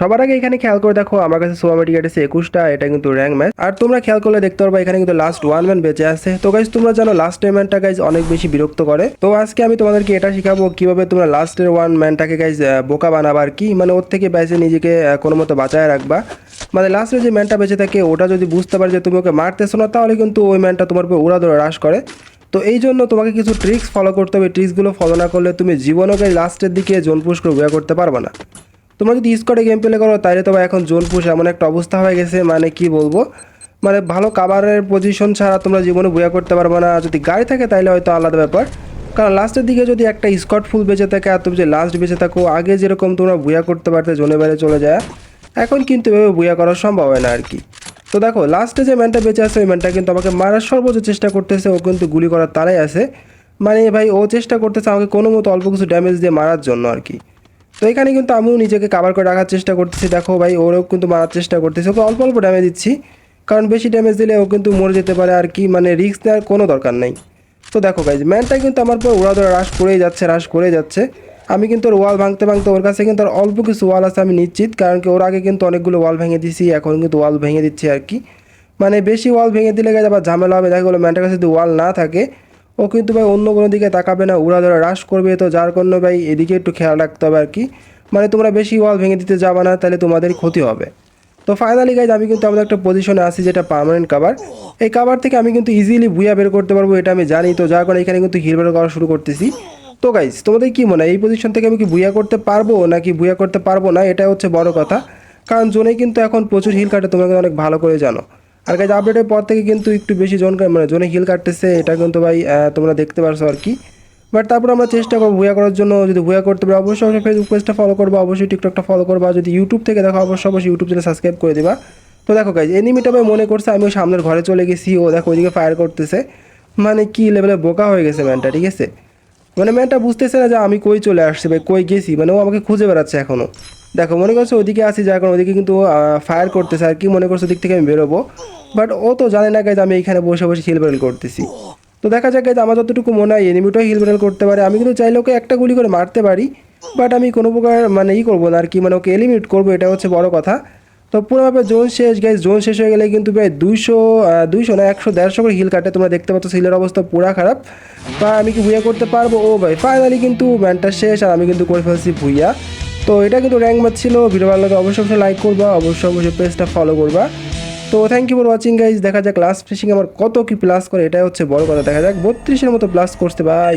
সবার আগে এখানে খেয়াল করে দেখো, আমার কাছে সোয়ামেটি কেটেছে একুশটা, এটা কিন্তু র্যাঙ্ক ম্যাচ আর তোমরা খেয়াল করলে দেখতে পারবা, এখানে কিন্তু লাস্ট ওয়ান ম্যান বেঁচে আছে। তো গাইজ তোমরা জানো লাস্ট ম্যানটা গাইজ অনেক বেশি বিরক্ত করে। তো আজকে আমি তোমাদেরকে এটা শিখাবো, কীভাবে তোমরা লাস্টের ওয়ান ম্যানটাকে গাইজ বোকা বানাবা আর কি। মানে ওর থেকে বেঁচে নিজেকে কোনো মতো বাঁচায় রাখবা। মানে লাস্টে যে ম্যানটা বেঁচে থাকে, ওটা যদি বুঝতে পারে যে তুমি ওকে মারতেছো না, তাহলে কিন্তু ওই ম্যানটা তোমার উপর উড়া ধরে হ্রাস করে। তো এই জন্য তোমাকে কিছু ট্রিক্স ফলো করতে হবে। ট্রিক্সগুলো ফলো না করলে তুমি গাইজ লাস্টের দিকে জোন পুশ করে করতে পারবে না। তোমরা যদি স্কোয়াডে গেম প্লে করো, তাহলে তোমার এখন জোন পুশ এমন একটা অবস্থা হয়ে গেছে মানে কি বলব? মানে ভালো কাভারের পজিশন ছাড়া তোমরা জীবনে বইয়া করতে পারবে না। যদি গাড়ি থাকে, তাহলে হয়তো আলাদা ব্যাপার। কারণ লাস্টের দিকে যদি একটা স্কট ফুল বেঁচে থাকে, আর তুমি যে লাস্ট বেঁচে থাকো, আগে যেরকম তোমরা বুয়া করতে পারতে জোনে বাইরে চলে যায়, এখন কিন্তু এভাবে বুয়া করা সম্ভব হয় না আর কি। তো দেখো লাস্টে যে ম্যানটা বেঁচে আছে, ওই ম্যানটা কিন্তু আমাকে মারার সর্বোচ্চ চেষ্টা করতেছে, ও কিন্তু গুলি করার তারাই আছে। মানে ভাই, ও চেষ্টা করতেছে আমাকে কোনো মতো অল্প কিছু ড্যামেজ দিয়ে মারার জন্য আর কি। তো এখানে কিন্তু আমিও নিজেকে কাভার করে রাখার চেষ্টা করতেছি। দেখো ভাই, ওরও কিন্তু মারার চেষ্টা করতেছি। ওকে অল্প অল্প ড্যামেজ দিচ্ছি। কারণ বেশি ড্যামেজ দিলে ও কিন্তু মরে যেতে পারে আর কি মানে রিস্ক নেওয়ার কোনো দরকার নেই। তো দেখো গাইজ ম্যানটা কিন্তু আমার পর ওরা ধরে রাশ করেই যাচ্ছে রাশ করে যাচ্ছে। আমি কিন্তু ওর ওয়াল ভাঙতে ভাঙতে ওর কাছে কিন্তু আর অল্প কিছু ওয়াল আছে আমি নিশ্চিত। কারণ কি ওর আগে কিন্তু অনেকগুলো ওয়াল ভেঙে দিছি, এখন কিন্তু ওয়াল ভেঙে দিচ্ছে আর কি। মানে বেশি ওয়াল ভেঙে দিলে গেছে আবার ঝামেলা হবে। দেখা গেলো ম্যানটার কাছে যদি ওয়াল না থাকে ও কিন্তু ভাই অন্য কোনো দিকে তাকাবে না উড়া ধরে রাশ করবে তো, যার কারণে ভাই এদিকে একটু খেয়াল রাখতে হবে আর কি। মানে তোমরা বেশি ওয়াল ভেঙে দিতে যাবে না, তাহলে তোমাদের ক্ষতি হবে। তো ফাইনালি গাইজ আমি কিন্তু আমাদের একটা পজিশনে আছি যেটা পার্মানেন্ট কাভার এই কাভার থেকে আমি কিন্তু ইজিলি বুয়া বের করতে পারব, এটা আমি জানি। তো যার কারণে এখানে কিন্তু হিল বের করা শুরু করতেছি। তো গাইজ তোমাদের কি মনে হয়, এই পজিশন থেকে আমি কি বুয়া করতে পারব, নাকি বুয়া করতে পারব না? এটা হচ্ছে বড় কথা। কারণ জোনে কিন্তু এখন প্রচুর হিল কাটে, তোমরা কিন্তু অনেক ভালো করে জানো। আর গাইজ আপডেটের পর থেকে কিন্তু একটু বেশি জন মানে জোনে হিল কাটতেছে, এটা কিন্তু ভাই তোমরা দেখতে পারছ আর কি। বাট তারপর আমরা চেষ্টা করব ভুয়া করার জন্য, যদি ভুয়া করতে পারো, অবশ্যই অবশ্যই ফেসবুক পেজটা ফলো করব, অবশ্যই টিকটকটা ফলো করবা। যদি ইউটিউব থেকে দেখো, অবশ্যই অবশ্যই ইউটিউব চ্যানেল সাবস্ক্রাইব করে দিবা। তো দেখো গাইজ এনিমিটা ভাই মনে করছে, আমি সামনের ঘরে চলে গেছি, ও দেখো ওইদিকে ফায়ার করতেছে। মানে কি লেভেলে বোকা হয়ে গেছে ম্যানটা ঠিক আছে? মানে ম্যানটা বুঝতেছে না যে আমি কই চলে আসছি, ভাই, কই গেছি? মানে ও আমাকে খুঁজে বেড়াচ্ছে এখনও দেখো, মনে করছে ওদিকে আসি, যার কারণ ওদিকে কিন্তু ফায়ার করতেছে, আর কি মনে করছে ওদিক থেকে আমি বেরোবো? বাট ও তো জানে না গাইজ আমি এখানে বসে বসে হিল বেরল করতেছি। তো দেখা যাক গাইজ আমার যতটুকু মনে হয় এনিমিটাও হিল বেরল করতে পারে। আমি কিন্তু চাইলে ওকে একটা গুলি করে মারতে পারি বাট আমি কোনো প্রকার মানে ই করব না আর কি মানে ওকে এলিমিনেট করব, এটা হচ্ছে বড় কথা। তো পুরোভাবে জোন শেষ গাইজ জোন শেষ হয়ে গেলে কিন্তু প্রায় দুইশো দুইশো না, একশো, দেড়শো করে হিল কাটে। তোমরা দেখতে পাচ্ছ হিলের অবস্থা পুরা খারাপ। বা আমি কি ভুইয়া করতে পারব? ও ভাই ফাইনালি কিন্তু ম্যানটা শেষ, আর আমি কিন্তু করে ফেলছি ভুইয়া। তো এটা কিন্তু র্যাঙ্ক মারছিল ছিল ভিডিও ভালো লাগে অবশ্যই অবশ্যই লাইক করবা, অবশ্যই অবশ্যই পেজটা ফলো করবা। তো thank you for watching guys দেখা যাক লাস্ট ফিশিং আমার কত কি প্লাস করে, এটাই হচ্ছে বড় কথা। দেখা যাক বত্রিশের মতো প্লাস করতে ভাই